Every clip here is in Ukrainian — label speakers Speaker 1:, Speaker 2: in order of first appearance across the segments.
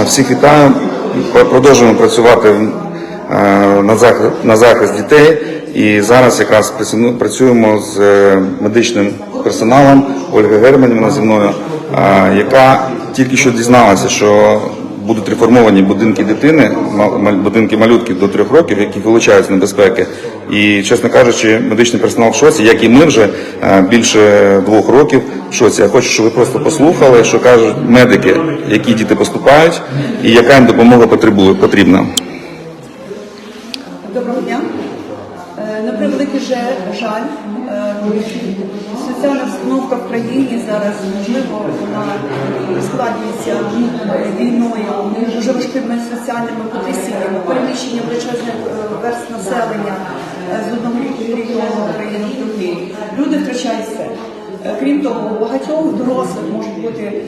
Speaker 1: Всіх вітаю. Продовжуємо працювати е, на захист, дітей. І зараз якраз працю- працюємо з е, медичним персоналом Ольга Германівна зі мною, е, яка тільки що дізналася, що будуть реформовані будинки дитини, будинки малютки до трьох років, які вилучають з небезпеки. І, чесно кажучи, медичний персонал в шоці, як і ми вже е, більше двох років в шоці. Я хочу, щоб ви просто послухали, що кажуть медики, які діти поступають, і яка їм допомога потрібна.
Speaker 2: Доброго дня. Е, На превеликий жаль, е, обстановка в країні зараз, можливо, вона складніється е, війною, дуже важкими соціальними потрясіннями, переміщення величезних е, верст населення е, з одного регіону України в другий. Люди втрачають все. Е, Крім того, у багатьох дорослих можуть бути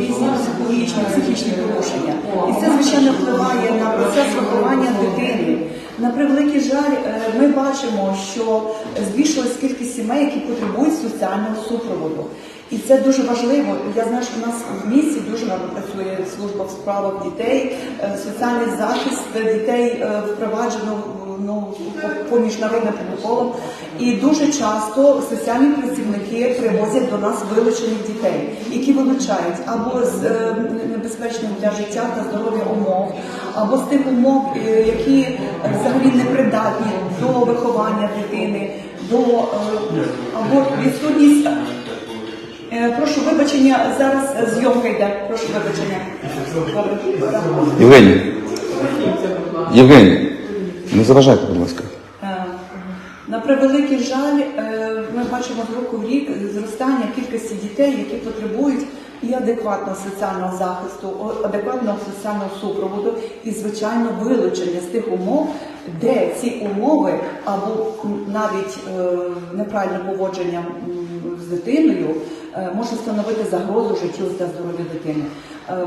Speaker 2: різні психологічні, психічні порушення. І це, звичайно, впливає на процес виховання дитини. На превеликий жаль, е, ми бачимо, що збільшилась кількість сімей, які потребують соціального супроводу. І це дуже важливо. Я знаю, що в нас в місті дуже гарно працює служба в справах дітей, е, соціальний захист дітей е, впроваджено ну, по- по міжнародним протоколам. І дуже часто соціальні працівники привозять до нас вилучених дітей, які вилучають або з е, небезпечних для життя та здоров'я умов, або з тих умов, е, які взагалі не придатні до виховання дитини, до е, або відсутність. Е, Прошу вибачення, зараз зйомка йде. Прошу вибачення.
Speaker 1: Євгеній, Євгеній, не заважайте, будь ласка.
Speaker 2: Е, На превеликий жаль, е, ми бачимо з року в рік зростання кількості дітей, які потребують і адекватного соціального захисту, адекватного соціального супроводу і, звичайно, вилучення з тих умов, де ці умови або навіть е, неправильне поводження з дитиною може становити загрозу життю та здоров'ю дитини. Е,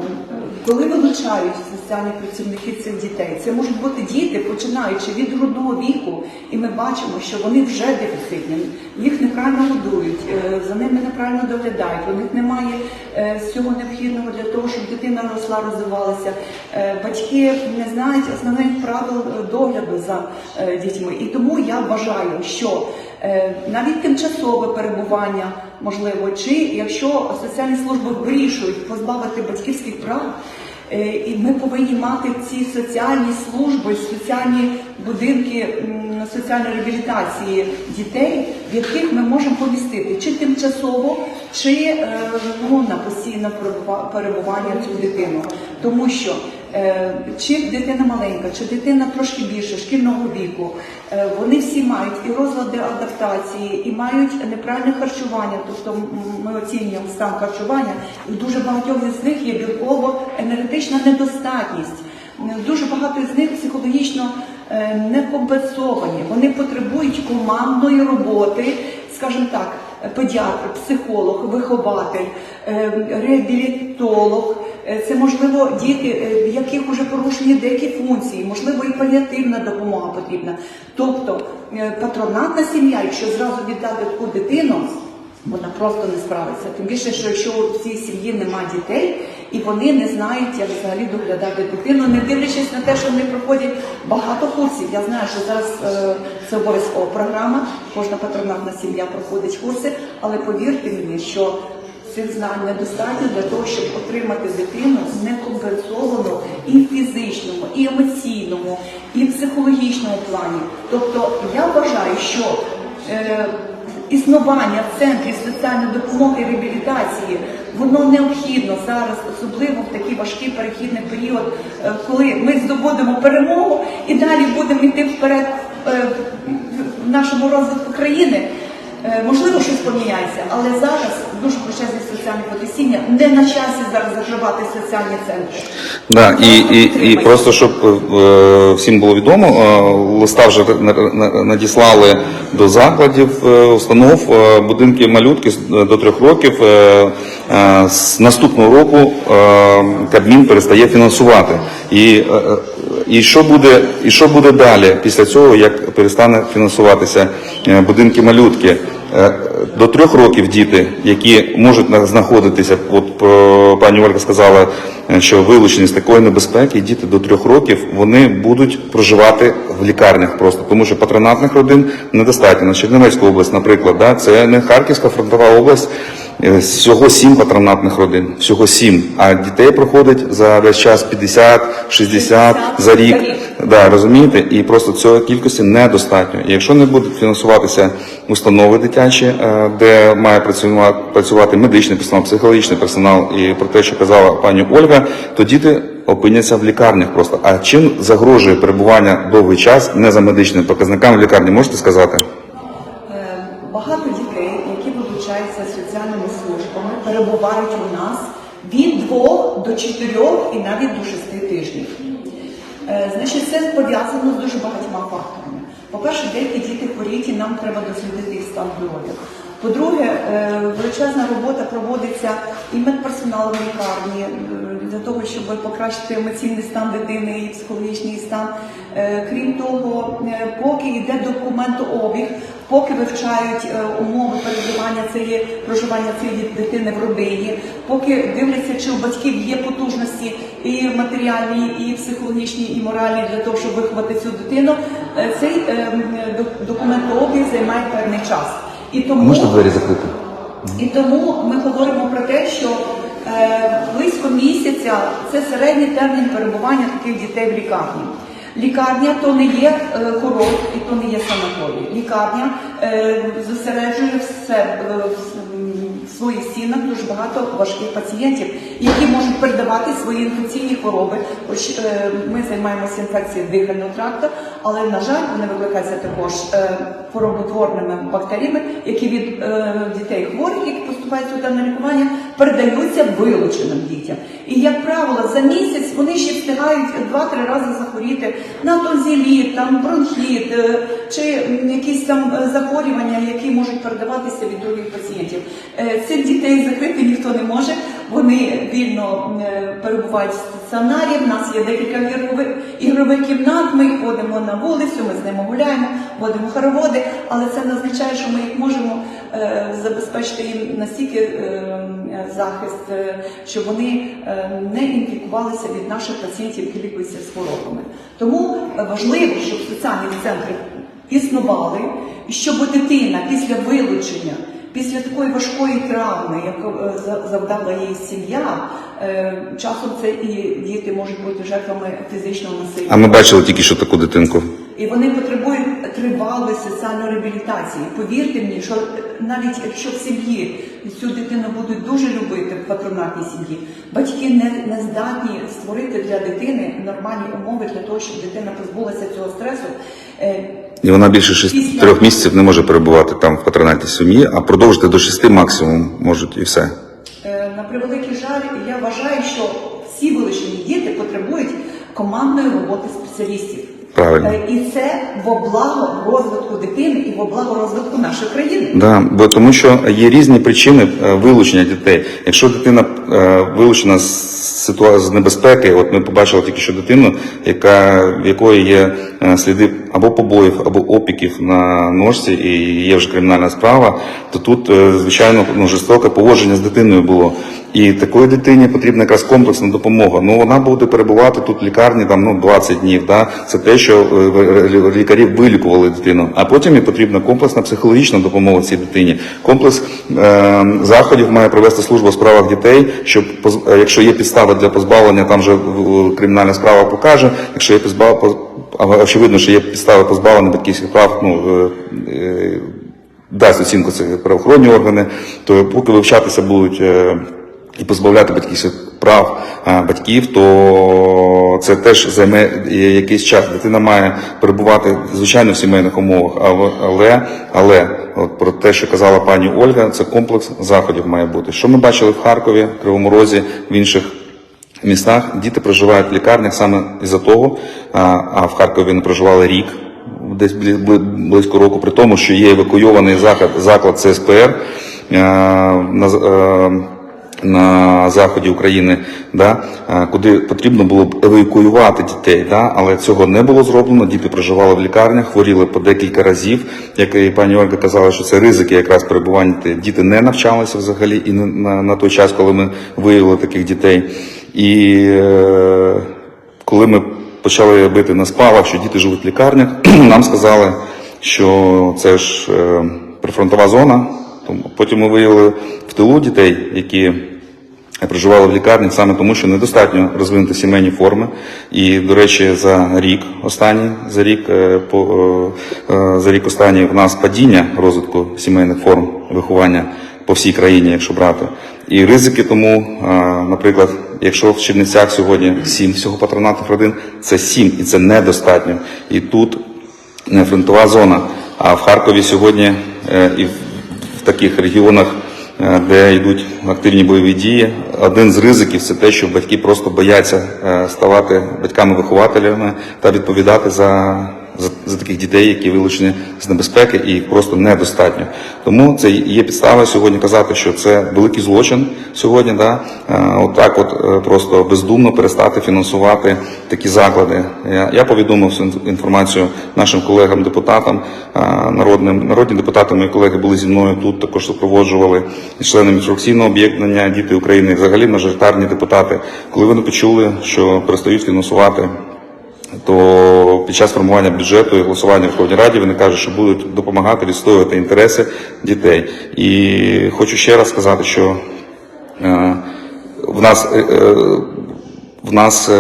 Speaker 2: Коли вилучають соціальні працівники цих дітей, це можуть бути діти, починаючи від грудного віку, і ми бачимо, що вони вже дефіцитні, їх неправильно годують, е, за ними неправильно доглядають, у них немає е, всього необхідного для того, щоб дитина росла, розвивалася. Е, Батьки не знають основних правил е, догляду за е, дітьми. І тому я вважаю, що е, навіть тимчасове перебування можливо, чи якщо соціальні служби вирішують позбавити батьківських прав, е, і ми повинні мати ці соціальні служби, соціальні будинки соціальної реабілітації дітей, в яких ми можемо помістити чи тимчасово, чи е, ну, на постійне перебува- перебування цю дитину. Тому що е, чи дитина маленька, чи дитина трошки більше, шкільного віку, е, вони всі мають і розлади адаптації, і мають неправильне харчування. Тобто ми оцінюємо стан харчування, і дуже багатьох з них є білково-енергетична недостатність. Дуже багато з них психологічно е, не компенсовані. Вони потребують командної роботи, скажімо так, педіатр, психолог, вихователь, е, реабілітолог. Е, Це можливо діти, е, в яких вже порушені деякі функції, можливо, і паліативна допомога потрібна. Тобто е, патронатна сім'я, якщо зразу віддати таку дитину, вона просто не справиться. Тим більше, що якщо в цій сім'ї немає дітей, і вони не знають, як взагалі доглядати дитину, не дивлячись на те, що вони проходять багато курсів. Я знаю, що зараз е, це обов'язкова програма, кожна патронатна сім'я проходить курси, але повірте мені, що цих знань недостатньо для того, щоб отримати дитину некомпенсовану і в фізичному, і емоційному, і в психологічному плані. Тобто я вважаю, що е, існування центрів соціальної допомоги і реабілітації воно необхідно зараз, особливо в такий важкий перехідний період, е, коли ми здобудемо перемогу і далі будемо йти вперед е, в нашому розвитку країни. Е, Можливо, щось поміняється, але зараз дуже величезні соціальні потрясіння. Не на часі зараз закривати соціальні центри.
Speaker 1: Да, і, і, і просто щоб е, всім було відомо, е, листа вже на- на- надіслали до закладів, установ, будинки малютки до трьох років. Е, з наступного року е, Кабмін перестає фінансувати. І, е, і, що буде, і що буде далі після цього, як перестане фінансуватися будинки малютки? До трьох років діти, які можуть знаходитися, от пані Ольга сказала, що вилучені з такої небезпеки, діти до трьох років вони будуть проживати в лікарнях просто, тому що патронатних родин недостатньо. На Чернівецьку область, наприклад, да, це не Харківська фронтова область. Е, Всього сім патронатних родин, всього сім. А дітей проходить за весь час 50, 60 за рік. Да, розумієте, і просто цього кількості недостатньо. І якщо не будуть фінансуватися установи дитячі, е, де має працювати, працювати медичний персонал, психологічний персонал, і про те, що казала пані Ольга, то діти опиняться в лікарнях просто. А чим загрожує перебування довгий час не за медичними показниками в лікарні, можете сказати?
Speaker 2: Багато дітей, які вилучаються соціальними службами, перебувають у нас від двох до чотирьох і навіть до шести тижнів. Е, Значить, це пов'язано з дуже багатьма факторами. По-перше, деякі діти хворіють, і нам треба дослідити їх стан здоров'я. По-друге, е, величезна робота проводиться і медперсоналом лікарні е, для того, щоб покращити емоційний стан дитини і психологічний стан. Е, Крім того, поки йде документообіг, поки вивчають умови перебування цієї проживання цієї дитини в родині, поки дивляться, чи у батьків є потужності і матеріальні, і психологічні, і моральні для того, щоб виховати цю дитину, цей документообіг займає певний час. І тому
Speaker 1: закрити?
Speaker 2: і тому ми говоримо про те, що е, близько місяця це середній термін перебування таких дітей в лікарні. Лікарня то не є е, курорт і то не є санаторій. Лікарня е, зосереджує все е, в- сіна дуже багато важких пацієнтів, які можуть передавати свої інфекційні хвороби. Хоч е, ми займаємося інфекцією дихального тракту, але на жаль, вони викликаються також е, хвороботворними бактеріями, які від е, дітей хворих, які поступають сюди на лікування, передаються вилученим дітям. І як правило, за місяць вони ще встигають два-три рази захворіти на тонзиліт, там бронхіт е, чи якісь там е, захворювання, які можуть передаватися від других пацієнтів. Е, Цих дітей закрити ніхто не може. Вони вільно перебувають в стаціонарі. В нас є декілька ігрових, кімнат. Ми ходимо на вулицю, ми з ними гуляємо, водимо хороводи, але це не означає, що ми їх можемо забезпечити їм настільки е, е, захист, е, щоб вони е, не інфікувалися від наших пацієнтів, які лікуються з хворобами. Тому е, важливо, щоб соціальні центри існували, і щоб дитина після вилучення. Після такої важкої травми, яку е, за- завдала їй сім'я, е, часом це і діти можуть бути жертвами фізичного насилля.
Speaker 1: А ми бачили тільки що таку дитинку.
Speaker 2: І вони потребують тривалої соціальної реабілітації. Повірте мені, що навіть якщо в сім'ї цю дитину будуть дуже любити в патронатній сім'ї, батьки не, не здатні створити для дитини нормальні умови для того, щоб дитина позбулася цього стресу. Е,
Speaker 1: І вона більше шести трьох місяців не може перебувати там в патронатній сім'ї, а продовжити до шести максимум можуть і все.
Speaker 2: Е, На превеликий жаль, я вважаю, що всі вилучені діти потребують командної роботи спеціалістів.
Speaker 1: Правильно.
Speaker 2: Е, І це во благо розвитку дитини і во благо розвитку нашої країни.
Speaker 1: Да, бо тому що є різні причини е, вилучення дітей. Якщо дитина е, вилучена з ситуації з небезпеки, от ми побачили тільки що дитину, яка в якої є сліди або побоїв, або опіків на ножці, і є вже кримінальна справа, то тут е, звичайно ну, жорстоке поводження з дитиною було. І такої дитині потрібна якраз комплексна допомога. Ну вона буде перебувати тут в лікарні там ну 20 днів. Да? Це те, що е, лікарі вилікували дитину. А потім і потрібна комплексна психологічна допомога цій дитині. Комплекс е, заходів має провести служба у справах дітей, щоб е, якщо є підстави для позбавлення, там вже кримінальна справа покаже. Якщо є підстава, очевидно, що є підстави позбавлення батьківських прав. Ну е, е, дасть оцінку це правоохоронні органи, то поки вивчатися будуть е, і позбавляти батьківських прав батьків, то це теж займе якийсь час. Дитина має перебувати звичайно в сімейних умовах, але але, але от про те, що казала пані Ольга, це комплекс заходів має бути. Що ми бачили в Харкові, Кривому Розі, в інших містах діти проживають в лікарнях саме із-за того, а, в Харкові не проживали рік, десь близько року, при тому, що є евакуйований заклад, заклад ЦСПР. на на заході України, да, куди потрібно було б евакуювати дітей, да, але цього не було зроблено. Діти проживали в лікарнях, хворіли по декілька разів. Як і пані Ольга казала, що це ризики якраз перебування. Діти не навчалися взагалі і на, на той час, коли ми виявили таких дітей. І е, коли ми почали бити на спалах, що діти живуть в лікарнях, нам сказали, що це ж е, прифронтова зона. Потім ми виявили в тилу дітей, які проживали в лікарнях саме тому, що недостатньо розвинути сімейні форми. І, до речі, за рік останній, за рік, е, за рік останній в нас падіння розвитку сімейних форм виховання по всій країні, якщо брати. І ризики тому, наприклад, якщо в Чернівцях сьогодні сім всього патронатних родин, це сім, і це недостатньо. І тут не фронтова зона, а в Харкові сьогодні е, і в таких регіонах, е, де йдуть активні бойові дії, один з ризиків це те, що батьки просто бояться е, ставати батьками-вихователями та відповідати за, за, за таких дітей, які вилучені з небезпеки, і їх просто недостатньо. Тому це є підстава сьогодні казати, що це великий злочин сьогодні. Да? Е, Отак, от е, просто бездумно перестати фінансувати такі заклади. Я, я повідомив інф- інформацію нашим колегам-депутатам, е, народним народні депутати, мої колеги були зі мною тут, також супроводжували члени міжфракційного об'єднання Діти України, взагалі мажоритарні депутати. Коли вони почули, що перестають фінансувати то під час формування бюджету і голосування в Верховній Раді вони кажуть, що будуть допомагати відстоювати інтереси дітей. І хочу ще раз сказати, що е, в нас е, е, в нас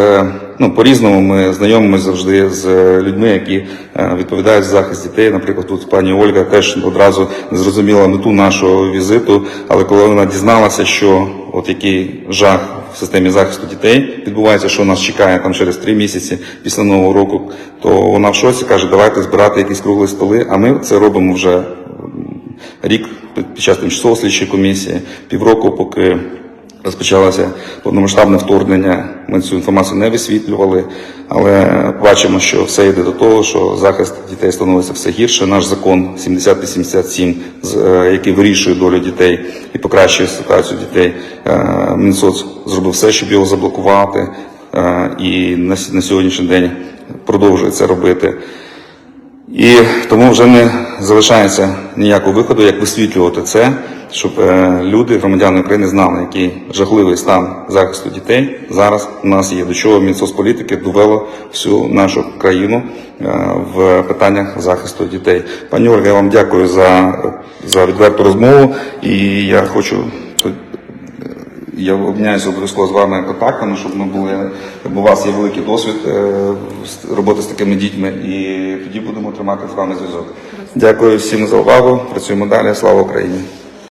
Speaker 1: ну по-різному ми знайомимося завжди з людьми, які відповідають за захист дітей. Наприклад, тут пані Ольга теж одразу не зрозуміла мету нашого візиту, але коли вона дізналася, що от який жах в системі захисту дітей відбувається, що нас чекає там через три місяці після нового року, то вона в шоці каже, давайте збирати якісь круглі столи. А ми це робимо вже рік під час тимчасової слідчої комісії, півроку, поки розпочалося повномасштабне вторгнення. Ми цю інформацію не висвітлювали, але бачимо, що все йде до того, що захист дітей становиться все гірше. Наш закон 70-87, з- е, який вирішує долю дітей і покращує ситуацію дітей, е, Мінсоц зробив все, щоб його заблокувати, е, і на сьогоднішній день продовжує це робити. І тому вже не залишається ніякого виходу, як висвітлювати це, щоб е, люди, громадяни України, знали, який жахливий стан захисту дітей зараз у нас є. До чого Мінсоцполітики довело всю нашу країну е, в питаннях захисту дітей. Пані Ольга, я вам дякую за, за відверту розмову, і я хочу я обміняюся обов'язково з вами контактами, щоб ми були, бо у вас є великий досвід е, роботи з такими дітьми, і тоді будемо тримати з вами зв'язок. Дякую всім за увагу. Працюємо далі. Слава Україні!